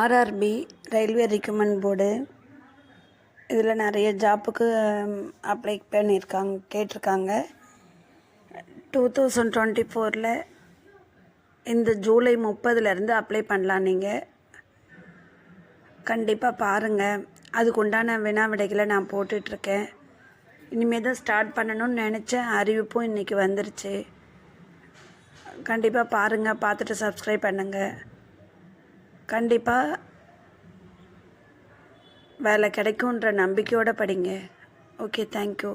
RRB railway recruitment board இதில் நிறைய ஜாப்புக்கு apply பண்ணியிருக்காங்க கேட்டிருக்காங்க. டூ தௌசண்ட் டுவெண்ட்டி ஃபோரில் இந்த ஜூலை முப்பதுலேருந்து அப்ளை பண்ணலாம் நீங்கள் கண்டிப்பாக பாருங்கள் அதுக்குண்டான வினா விடைகளை நான் போட்டுட்ருக்கேன் இனிமேல் தான் ஸ்டார்ட் பண்ணணும்னு நினச்சேன். அறிவிப்பும் இன்றைக்கி வந்துருச்சு. கண்டிப்பாக பாருங்கள் பார்த்துட்டு சப்ஸ்கிரைப் பண்ணுங்கள் கண்டிப்பாக வேலை கிடைக்குன்ற நம்பிக்கையோடு படிங்க. ஓகே தேங்க்யூ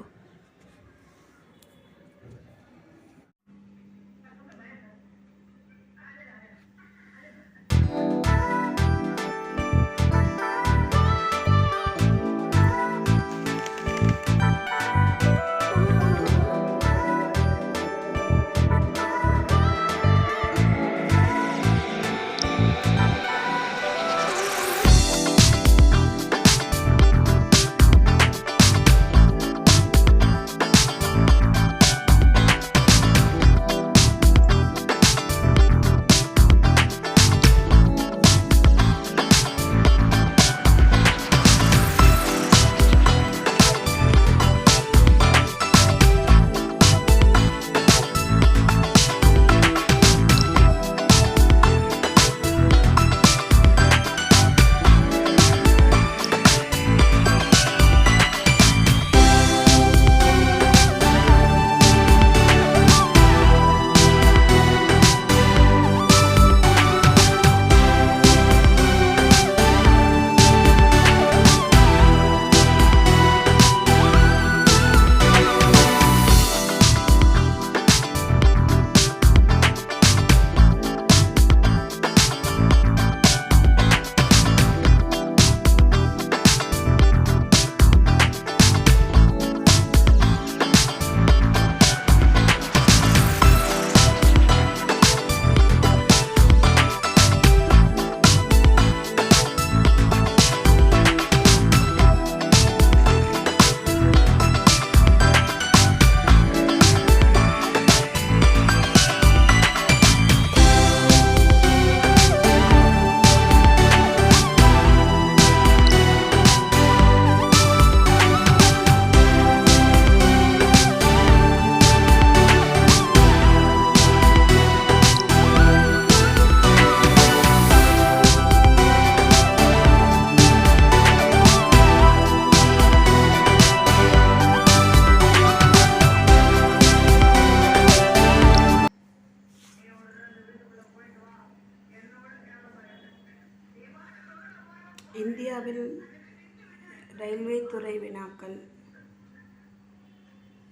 ரயில்வே துறை வினாக்கள்.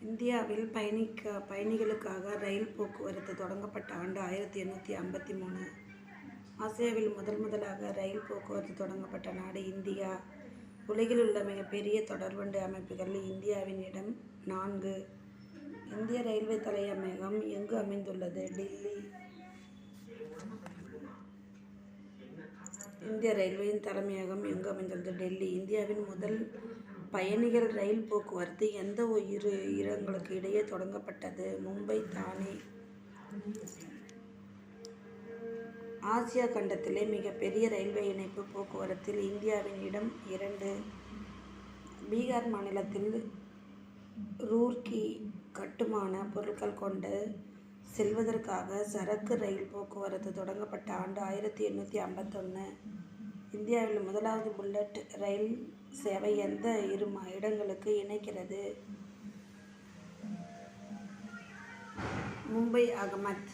இந்தியாவில் பயணிக்க பயணிகளுக்காக ரயில் போக்குவரத்து தொடங்கப்பட்ட ஆண்டு ஆயிரத்தி எண்ணூற்றி ஐம்பத்தி மூணு ஆசியாவில் முதல் முதலாக ரயில் போக்குவரத்து தொடங்கப்பட்ட நாடு இந்தியா. உலகில் உள்ள மிகப்பெரிய தொடர்வண்டி அமைப்புகளில் இந்தியாவின் இடம் நான்கு. இந்திய ரயில்வே தலையமையகம் எங்கு அமைந்துள்ளது? டெல்லி. இந்திய ரயில்வேயின் தலைமையகம் எங்கு அமைந்துள்ளது? டெல்லி. இந்தியாவின் முதல் பயணிகள் ரயில் போக்குவரத்து எந்த இரு இடங்களுக்கு இடையே தொடங்கப்பட்டது? மும்பை தானே. ஆசியா கண்டத்திலே மிகப்பெரிய ரயில்வே இணைப்பு போக்குவரத்தில் இந்தியாவின் இடம் இரண்டு. பீகார் மாநிலத்தில் ரூர்க்கி கட்டுமான பொருட்கள் கொண்டு செல்வதற்காக சரக்கு ரயில் போக்குவரத்து தொடங்கப்பட்ட ஆண்டு ஆயிரத்தி எண்ணூற்றி ஐம்பத்தொன்று இந்தியாவில் முதலாவது புல்லட் ரயில் சேவை எந்த இரு இடங்களுக்கு இணைக்கிறது? மும்பை அகமத்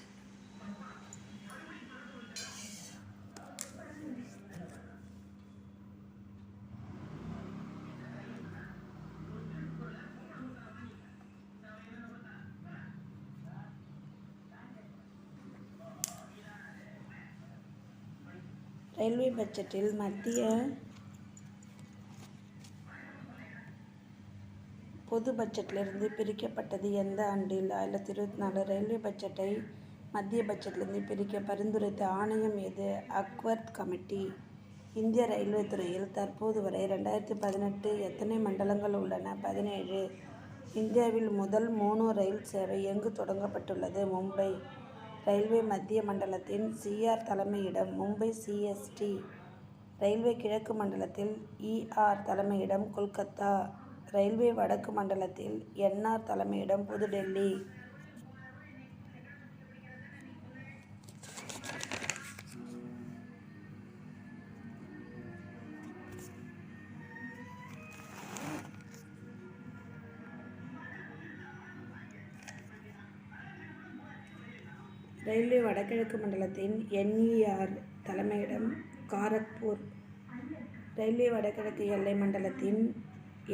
ரயில்வே பட்ஜெட்டில் மத்திய பொது பட்ஜெட்டிலிருந்து பிரிக்கப்பட்டது எந்த ஆண்டில்? ஆயிரத்தி இருபத்தி நாலு ரயில்வே பட்ஜெட்டை மத்திய பட்ஜெட்டிலிருந்து பிரிக்க பரிந்துரைத்த ஆணையம் எது? அக்வர்த் கமிட்டி. இந்திய ரயில்வே துறையில் தற்போது வரை ரெண்டாயிரத்தி பதினெட்டு எத்தனை மண்டலங்கள் உள்ளன? பதினேழு. இந்தியாவில் முதல் மோனோ ரயில் சேவை எங்கு தொடங்கப்பட்டுள்ளது? மும்பை. ரயில்வே மத்திய மண்டலத்தின் சிஆர் தலைமையிடம் மும்பை சிஎஸ்டி ரயில்வே கிழக்கு மண்டலத்தில் இஆர் தலைமையிடம் கொல்கத்தா ரயில்வே வடக்கு மண்டலத்தில் என்ஆர் தலைமையிடம் புதுடெல்லி. வடகிழக்கு மண்டலத்தின் என்இஆர் தலைமையிடம் காரக்பூர் ரயில்வே வடகிழக்கு எல்லை மண்டலத்தின்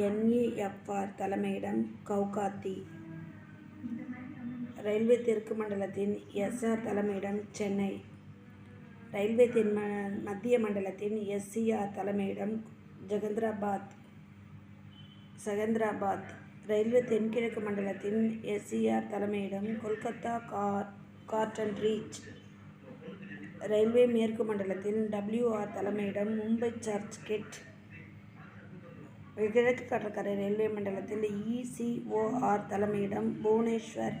என்இஎஃப்ஆர் தலைமையிடம் கவுகாத்தி ரயில்வே தெற்கு மண்டலத்தின் எஸ்ஆர் தலைமையிடம் சென்னை ரயில்வே தென் ம- மத்திய மண்டலத்தின் எஸ்சிஆர் தலைமையிடம் ஜெகந்திராபாத் செகந்திராபாத். ரயில்வே தென்கிழக்கு மண்டலத்தின் எஸ்சிஆர் தலைமையிடம் கொல்கத்தா கார் கார்டன் ரீச் ரயில்வே மேற்கு மண்டலத்தின் டபிள்யூஆர் தலைமையிடம் மும்பை சர்ச் கெட் கிழக்கு கடற்கரை ரயில்வே மண்டலத்தில் இசிஓஆர் தலைமையிடம் புவனேஸ்வர்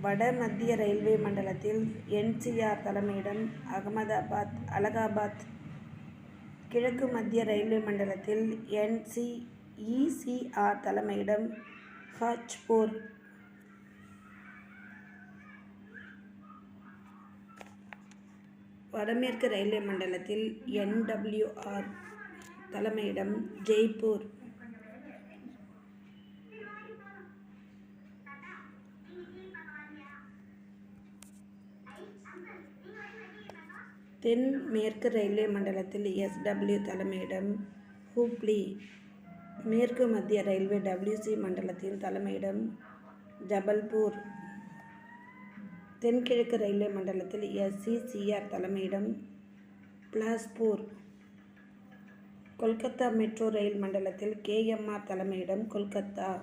வட மத்திய ரயில்வே மண்டலத்தில் என்சிஆர் தலைமையிடம் அகமதாபாத் அலகாபாத் கிழக்கு மத்திய ரயில்வே மண்டலத்தில் என்சி இசிஆர் தலைமையிடம் ஹாஜ்பூர் வடமேற்கு ரயில்வே மண்டலத்தில் என்டபிள்யூஆர் தலைமையிடம் ஜெய்ப்பூர். தென் மேற்கு ரயில்வே மண்டலத்தில் எஸ்டபிள்யூ தலைமையிடம் ஹூப்ளி. மேற்கு மத்திய ரயில்வே டபிள்யூசி மண்டலத்தின் தலைமையிடம் ஜபல்பூர். தென்கிழக்கு ரயில்வே மண்டலத்தில் எஸ்சிசிஆர் தலைமையிடம் பிலாஸ்பூர் கொல்கத்தா மெட்ரோ ரயில் மண்டலத்தில் கேஎம்ஆர் தலைமையிடம் கொல்கத்தா.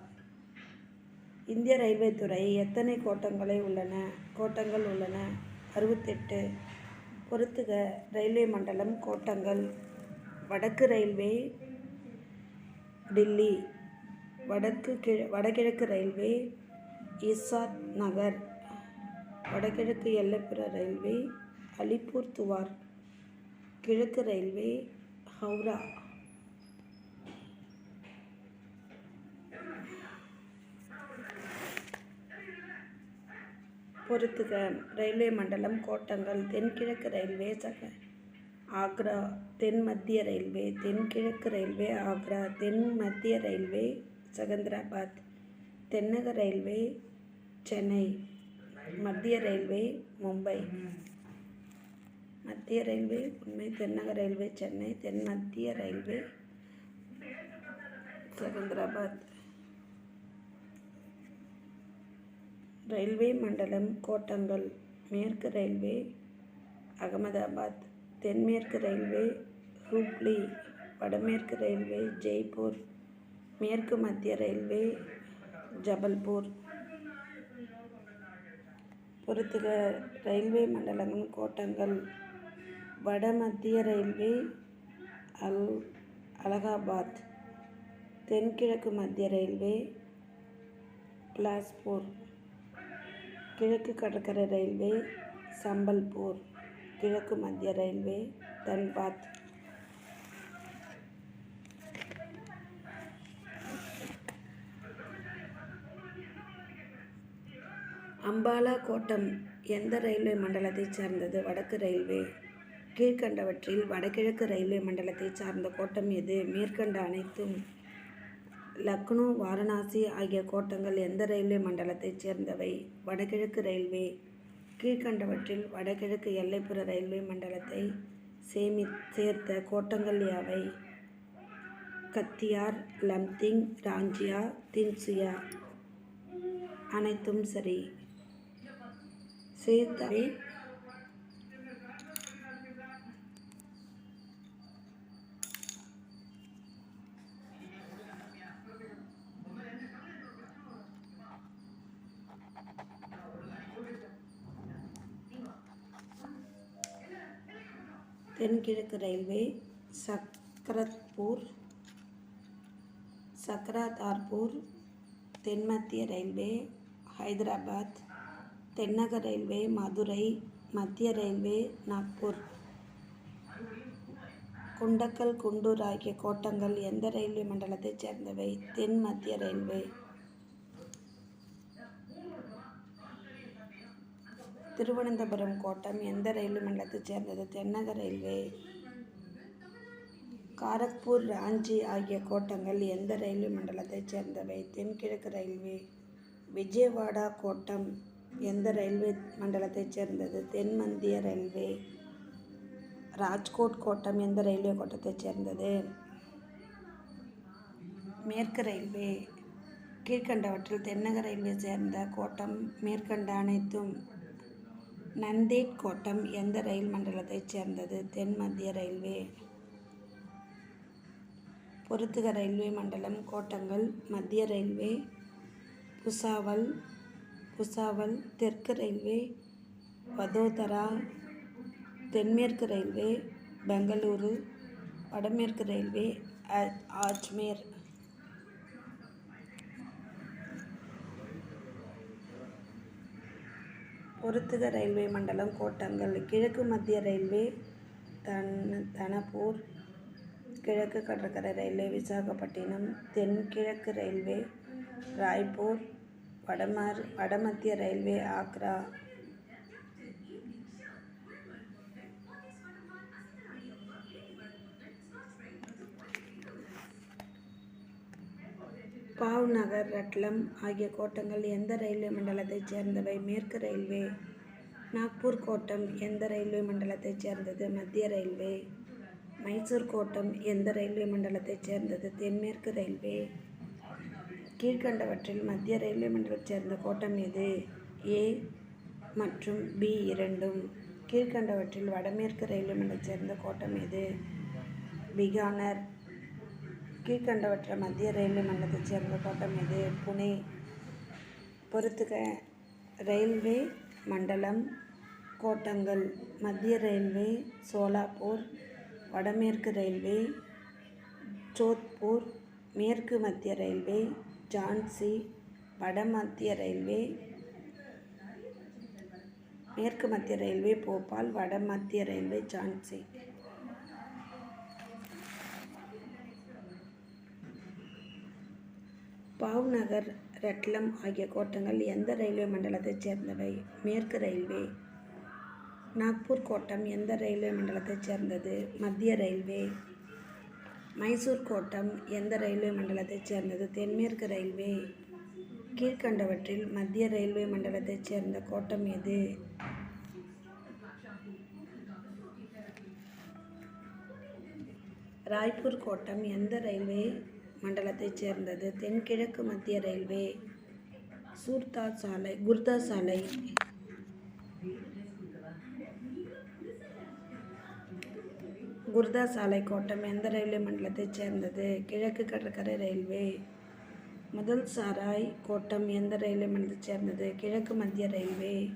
இந்திய ரயில்வே துறை எத்தனை கோட்டங்களை உள்ளன? கோட்டங்கள் உள்ளன. அறுபத்தெட்டு. பொறுத்துக ரயில்வே மண்டலம் கோட்டங்கள். வடக்கு ரயில்வே டில்லி வடக்கு கிழ வடகிழக்கு ரயில்வே இசாத் நகர். வடகிழக்கு எல்லைப்புற ரயில்வே அலிப்பூர் துவார் கிழக்கு ரயில்வே ஹவுரா. பொறுத்துக. ரயில்வே மண்டலம் கோட்டங்கள். தென்கிழக்கு ரயில்வே சக ஆக்ரா. தென் மத்திய ரயில்வே. தென்கிழக்கு ரயில்வே ஆக்ரா. தென் மத்திய ரயில்வே செகந்திராபாத். தென்னக ரயில்வே சென்னை. மத்திய ரயில்வே மும்பை. மத்திய ரயில்வே உண்மை தென்னக ரயில்வே சென்னை. தென் மத்திய ரயில்வே செகந்திராபாத். ரயில்வே மண்டலம் கோட்டங்கள். மேற்கு ரயில்வே அகமதாபாத். தென்மேற்கு ரயில்வே ஹூப்ளி. வடமேற்கு ரயில்வே ஜெய்ப்பூர். மேற்கு மத்திய ரயில்வே ஜபல்பூர். பொறுத்துக ரயில்வே மண்டலங்கள் கோட்டங்கள் வட மத்திய ரயில்வே அல் அலகாபாத் தென்கிழக்கு மத்திய ரயில்வே பிலாஸ்பூர் கிழக்கு கடற்கரை ரயில்வே சம்பல்பூர் கிழக்கு மத்திய ரயில்வே தன்பாத். அம்பாலா கோட்டம் எந்த ரயில்வே மண்டலத்தைச் சேர்ந்தது? வடக்கு ரயில்வே. கீழ்கண்டவற்றில் வடகிழக்கு ரயில்வே மண்டலத்தைச் சார்ந்த கோட்டம் எது? மேற்கண்ட அனைத்தும் லக்னோ வாரணாசி ஆகிய கோட்டங்கள் எந்த ரயில்வே மண்டலத்தைச் சேர்ந்தவை? வடகிழக்கு ரயில்வே. கீழ்கண்டவற்றில் வடகிழக்கு எல்லைப்புற ரயில்வே மண்டலத்தை சேமி சேர்த்த கோட்டங்கள் யாவை? கத்தியார் லம்திங் ராஞ்சியா தின்சுயா. அனைத்தும் சரி. சேர்த்தவை தென்கிழக்கு ரயில்வே சக்ரத்பூர் சக்ரதார்பூர் தென்மத்திய ரயில்வே ஹைதராபாத் தென்னக ரயில்வே மதுரை மத்திய ரயில்வே நாக்பூர். குண்டக்கல் குண்டூர் ஆகிய கோட்டங்கள் எந்த ரயில்வே மண்டலத்தைச் சேர்ந்தவை? தென் மத்திய ரயில்வே. திருவனந்தபுரம் கோட்டம் எந்த ரயில்வே மண்டலத்தைச் சேர்ந்தது? தென்னக ரயில்வே. காரக்பூர் ராஞ்சி ஆகிய கோட்டங்கள் எந்த ரயில்வே மண்டலத்தைச் சேர்ந்தவை? தென்கிழக்கு ரயில்வே. விஜயவாடா கோட்டம் எந்த ரயில்வே மண்டலத்தைச் சேர்ந்தது? தென்மந்திய ரயில்வே. ராஜ்கோட் கோட்டம் எந்த ரயில்வே கோட்டத்தைச் சேர்ந்தது? மேற்கு ரயில்வே. கீழ்கண்டவற்றில் தென்னக ரயில்வே சேர்ந்த கோட்டம் மேற்கண்ட அனைத்தும் நந்தேட் கோட்டம் எந்த ரயில் மண்டலத்தைச் சேர்ந்தது? தென் மத்திய ரயில்வே. பொருத்துக ரயில்வே மண்டலம் கோட்டங்கள் மத்திய ரயில்வே புசாவல் புசாவல் தெற்கு ரயில்வே வதோதரா தென்மேற்கு ரயில்வே பெங்களூரு வடமேற்கு ரயில்வே அ- ஆஜ்மேர் பொருத்துக ரயில்வே மண்டலம் கோட்டங்கள் கிழக்கு மத்திய ரயில்வே தன் தனப்பூர் கிழக்கு கடற்கரை ரயில்வே விசாகப்பட்டினம் தென்கிழக்கு ரயில்வே ராய்ப்பூர் வடமர் வடமத்திய ரயில்வே ஆக்ரா. பாவ்நகர் ரட்லம் ஆகிய கோட்டங்கள் எந்த ரயில்வே மண்டலத்தைச் சேர்ந்தவை? மேற்கு ரயில்வே நாக்பூர் கோட்டம் எந்த ரயில்வே மண்டலத்தைச் சேர்ந்தது? மத்திய ரயில்வே மைசூர் கோட்டம் எந்த ரயில்வே மண்டலத்தைச் சேர்ந்தது? தென்மேற்கு ரயில்வே கீழ்கண்டவற்றில் மத்திய ரயில்வே மண்டலத்தைச் சேர்ந்த கோட்டம் எது? ஏ மற்றும் பி இரண்டும். கீழ்கண்டவற்றில் வடமேற்கு ரயில்வே மண்டலத்தைச் சேர்ந்த கோட்டம் எது? பிகானர். கீழ்கண்டவற்றை மத்திய ரயில்வே மண்டலத்தைச் சேர்ந்த கோட்டம் எது? புனே. பொறுத்துக. ரயில்வே மண்டலம் கோட்டங்கள். மத்திய ரயில்வே சோலாப்பூர் வடமேற்கு ரயில்வே ஜோத்பூர் மேற்கு மத்திய ரயில்வே ஜான்சி வட மத்திய ரயில்வே மேற்கு மத்திய ரயில்வே போபால் வட மத்திய ரயில்வே ஜான்சி. பாவ்நகர் ரட்லம் ஆகிய கோட்டங்கள் எந்த ரயில்வே மண்டலத்தைச் சேர்ந்தவை? மேற்கு ரயில்வே. நாக்பூர் கோட்டம் எந்த ரயில்வே மண்டலத்தைச் சேர்ந்தது? மத்திய ரயில்வே. மைசூர் கோட்டம் எந்த ரயில்வே மண்டலத்தைச் சேர்ந்தது? தென்மேற்கு ரயில்வே. கீழ்கண்டவற்றில் மத்திய ரயில்வே மண்டலத்தைச் சேர்ந்த கோட்டம் எது? ராய்ப்பூர் கோட்டம் எந்த ரயில்வே மண்டலத்தைச் சேர்ந்தது? தென்கிழக்கு மத்திய ரயில்வே. சூர்தா சாலை குர்தா சாலை. குர்தா சாலை கோட்டம் எந்த ரயில்வே மண்டலத்தைச் சேர்ந்தது? கிழக்கு கடற்கரை ரயில்வே. முதல் சாராய் கோட்டம் எந்த ரயில்வே மண்டலத்தைச் சேர்ந்தது? கிழக்கு மத்திய ரயில்வே.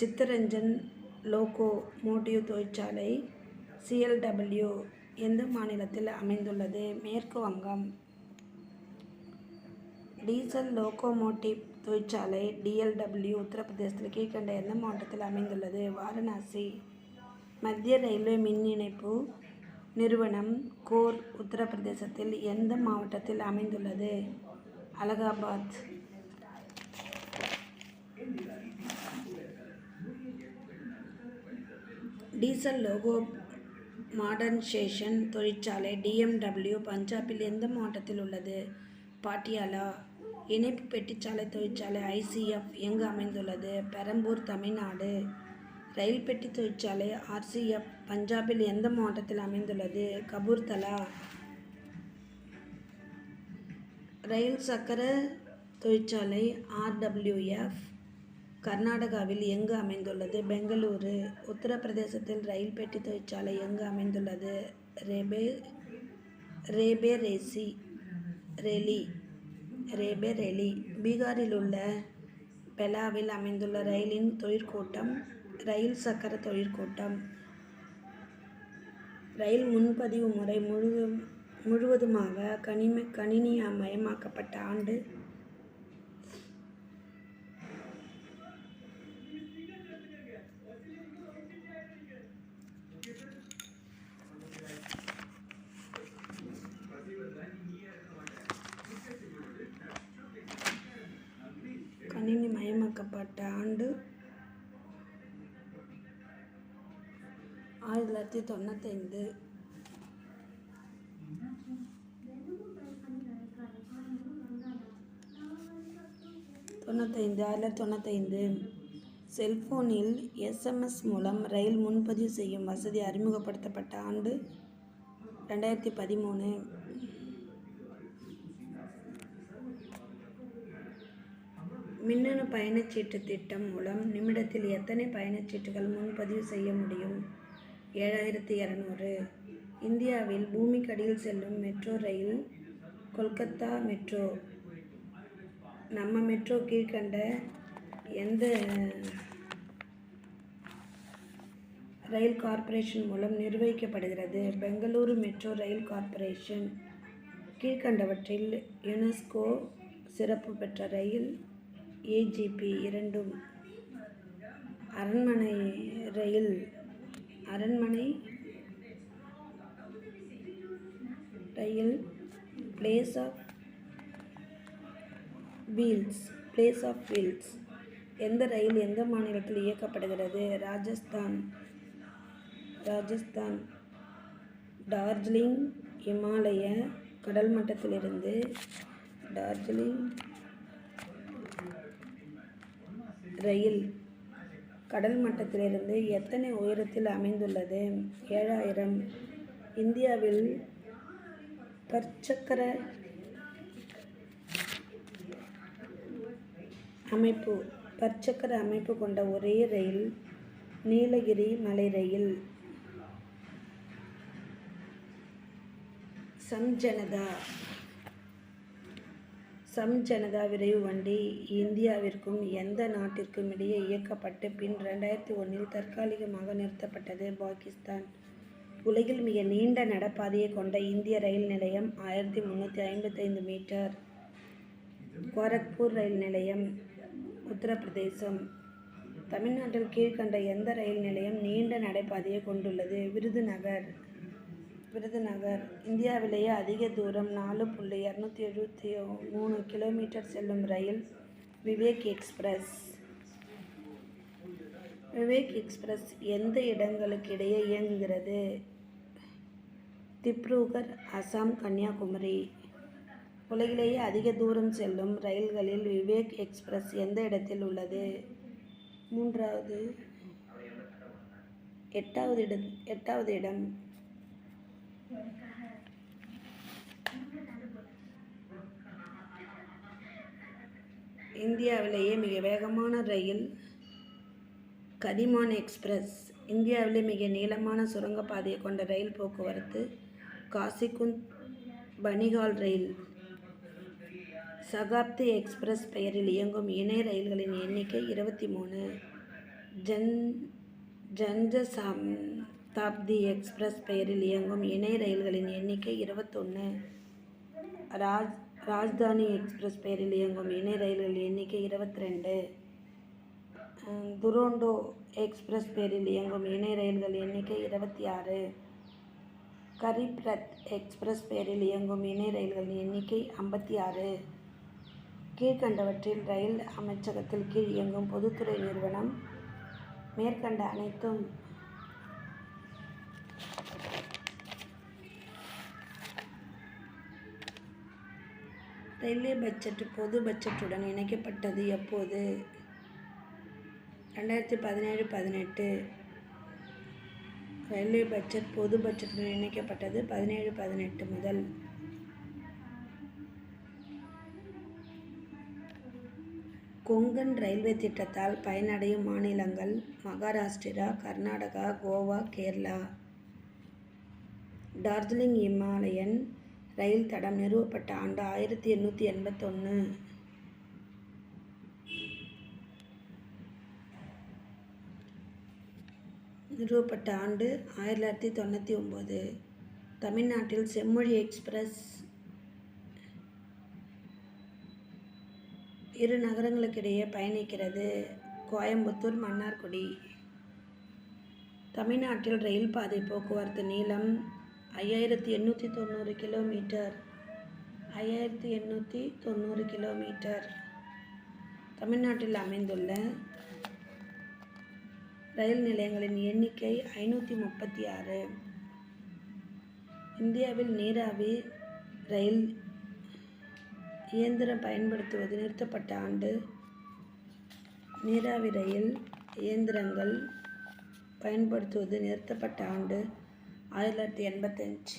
சித்தரஞ்சன் லோகோ மோட்டிவ் தொழிற்சாலை சிஎல்டபிள்யூ எந்த மாநிலத்தில் அமைந்துள்ளது? மேற்கு வங்கம். டீசல் லோகோமோட்டிவ் தொழிற்சாலை டிஎல்டபிள்யூ உத்தரப்பிரதேசத்தில் கீழ்கண்ட எந்த மாவட்டத்தில் அமைந்துள்ளது? வாரணாசி. மத்திய ரயில்வே மின் இணைப்பு நிறுவனம் கோர் உத்தரப்பிரதேசத்தில் எந்த மாவட்டத்தில் அமைந்துள்ளது? அலகாபாத். டீசல் லோகோ மாடர்ன்சேஷன் தொழிற்சாலை டிஎம்டபிள்யூ பஞ்சாபில் எந்த மாவட்டத்தில் உள்ளது? பாட்டியாலா. இணைப்பு பெட்டிச்சாலை தொழிற்சாலை ஐசிஎஃப் எங்கு அமைந்துள்ளது? பெரம்பூர் தமிழ்நாடு. ரயில் பெட்டி தொழிற்சாலை ஆர்சிஎஃப் பஞ்சாபில் எந்த மாவட்டத்தில் அமைந்துள்ளது? கபூர்தலா ரயில் சக்கர தொழிற்சாலை ஆர்டபிள்யூஎஃப் கர்நாடகாவில் எங்கு அமைந்துள்ளது? பெங்களூரு. உத்தரப்பிரதேசத்தில் ரயில் பெட்டி தொழிற்சாலை எங்கு அமைந்துள்ளது? ரேபே ரேபே ரேசி ரெலி ரேபேரெலி. பீகாரில் உள்ள பெலாவில் அமைந்துள்ள ரயிலின் தொழிற்கூட்டம் ரயில் சக்கர தொழிற்கூட்டம் ரயில் முன்பதிவு முறை முழு முழுவதுமாக கணிம கணினி மயமாக்கப்பட்ட ஆண்டு. கணினி மயமாக்கப்பட்ட ஆண்டு. ஆயிரத்தி தொள்ளாயிரத்தி தொண்ணூத்தைந்து. தொண்ணூத்தைந்து ஆயிரத்தி தொண்ணூத்தைந்து. செல்போனில் எஸ்எம்எஸ் மூலம் ரயில் முன்பதிவு செய்யும் வசதி அறிமுகப்படுத்தப்பட்ட ஆண்டு ரெண்டாயிரத்தி பதிமூணு. மின்னணு பயணச்சீட்டு திட்டம் மூலம் நிமிடத்தில் எத்தனை பயணச்சீட்டுகள் முன்பதிவு செய்ய முடியும்? ஏழாயிரத்தி இரநூறு. இந்தியாவில் பூமிக்கடியில் செல்லும் மெட்ரோ ரயில் கொல்கத்தா மெட்ரோ. நம்ம மெட்ரோ கீழ்கண்ட எந்த ரயில் கார்ப்பரேஷன் மூலம் நிர்வகிக்கப்படுகிறது? Bengaluru metro rail corporation. கீழ்கண்டவற்றில் யுனெஸ்கோ சிறப்பு பெற்ற ரயில் ஏஜிபி இரண்டும். அரண்மனை ரயில் அரண்மனை rail palace of wheels palace of wheels எந்த ரயில் எந்த மாநிலத்தில் இயக்கப்படுகிறது? ராஜஸ்தான் ராஜஸ்தான் டார்ஜிலிங் இமாலய கடல் மட்டத்திலிருந்து டார்ஜிலிங் ரயில் கடல் மட்டத்திலிருந்து எத்தனை உயரத்தில் அமைந்துள்ளது? ஏழாயிரம். இந்தியாவில் பற்சக்கர அமைப்பு பற்சக்கர அமைப்பு கொண்ட ஒரே ரயில் நீலகிரி மலை ரயில். சம்ஜனதா சம்ஜனதா விரைவு வண்டி இந்தியாவிற்கும் எந்த நாட்டிற்கும் இடையே இயக்கப்பட்டு பின் ரெண்டாயிரத்தி ஒன்றில் தற்காலிகமாக நிறுத்தப்பட்டது பாகிஸ்தான். உலகில் மிக நீண்ட நடப்பாதையை கொண்ட இந்திய ரயில் நிலையம் ஆயிரத்தி முந்நூற்றி ஐம்பத்தைந்து மீட்டர். கோரக்பூர் ரயில் நிலையம் உத்தரப்பிரதேசம். தமிழ்நாட்டில் கீழ்கண்ட எந்த ரயில் நிலையம் நீண்ட நடைபாதையை கொண்டுள்ளது? விருதுநகர். விருதுநகர் இந்தியாவிலேயே அதிக தூரம் நாலு புள்ளி இரநூத்தி எழுபத்தி மூணு கிலோமீட்டர் செல்லும் rail Vivek express. Vivek express எந்த இடங்களுக்கு இடையே இயங்குகிறது? திப்ருகர் அசாம் கன்னியாகுமரி. உலகிலேயே அதிக தூரம் செல்லும் ரயில்களில் விவேக் எக்ஸ்பிரஸ் எந்த இடத்தில் உள்ளது? மூன்றாவது எட்டாவது இடம் எட்டாவது இடம் இந்தியாவிலேயே மிக வேகமான ரயில் கதிமான் எக்ஸ்பிரஸ் இந்தியாவிலே மிக நீளமான சுரங்கப்பாதையை கொண்ட ரயில் போக்குவரத்து காசிகுந்த் பனிகால் ரயில். சகாப்தி எக்ஸ்பிரஸ் பெயரில் இயங்கும் இணை ரயில்களின் எண்ணிக்கை இருபத்தி மூணு. ஜன் ஜன்சதாப்தி எக்ஸ்பிரஸ் பெயரில் இயங்கும் இணை ரயில்களின் எண்ணிக்கை இருபத்தொன்று ராஜ் ராஜ்தானி எக்ஸ்பிரஸ் பெயரில் இயங்கும் இணை ரயில்களின் எண்ணிக்கை இருபத்தி ரெண்டு துரோண்டோ எக்ஸ்பிரஸ் பெயரில் இயங்கும் இணை ரயில்கள் எண்ணிக்கை இருபத்தி ஆறு கரிப்ரத் எக்ஸ்பிரஸ் பெயரில் இயங்கும் இணை ரயில்களின் எண்ணிக்கை ஐம்பத்தி ஆறு கீழ்கண்டவற்றில் ரயில் அமைச்சகத்தில் கீழ் இயங்கும் பொதுத்துறை நிறுவனம் மேற்கண்ட அனைத்தும் ரயில்வே பட்ஜெட் பொது பட்ஜெட்டுடன் இணைக்கப்பட்டது எப்போது? ரெண்டாயிரத்தி பதினேழு பதினெட்டு. ரயில்வே பட்ஜெட் பொது பட்ஜெட்டுடன் இணைக்கப்பட்டது பதினேழு பதினெட்டு முதல். கொங்கன் ரயில்வே திட்டத்தால் பயனடையும் மாநிலங்கள் மகாராஷ்டிரா கர்நாடகா கோவா கேரளா. டார்ஜிலிங் இமாலயன் ரயில் தடம் நிறுவப்பட்ட ஆண்டு ஆயிரத்தி எண்ணூற்றி எண்பத்தொன்று நிறுவப்பட்ட ஆண்டு ஆயிரத்தி தொள்ளாயிரத்தி தொண்ணூற்றி ஒம்பது தமிழ்நாட்டில் செம்மொழி எக்ஸ்பிரஸ் இரு நகரங்களுக்கிடையே பயணிக்கிறது கோயம்புத்தூர் மன்னார்குடி. தமிழ்நாட்டில் ரயில் பாதை போக்குவரத்து நீளம் ஐயாயிரத்தி எண்ணூற்றி தொண்ணூறு கிலோமீட்டர். ஐயாயிரத்தி எண்ணூற்றி தொண்ணூறு கிலோமீட்டர். தமிழ்நாட்டில் அமைந்துள்ள ரயில் நிலையங்களின் எண்ணிக்கை ஐநூற்றி முப்பத்தி ஆறு. இந்தியாவில் நீராவி ரயில் இயந்திரம் பயன்படுத்துவது நிறுத்தப்பட்ட ஆண்டு. நீராவி ரயில் இயந்திரங்கள் பயன்படுத்துவது நிறுத்தப்பட்ட ஆண்டு. ஆயிரத்தி தொள்ளாயிரத்தி எண்பத்தஞ்சு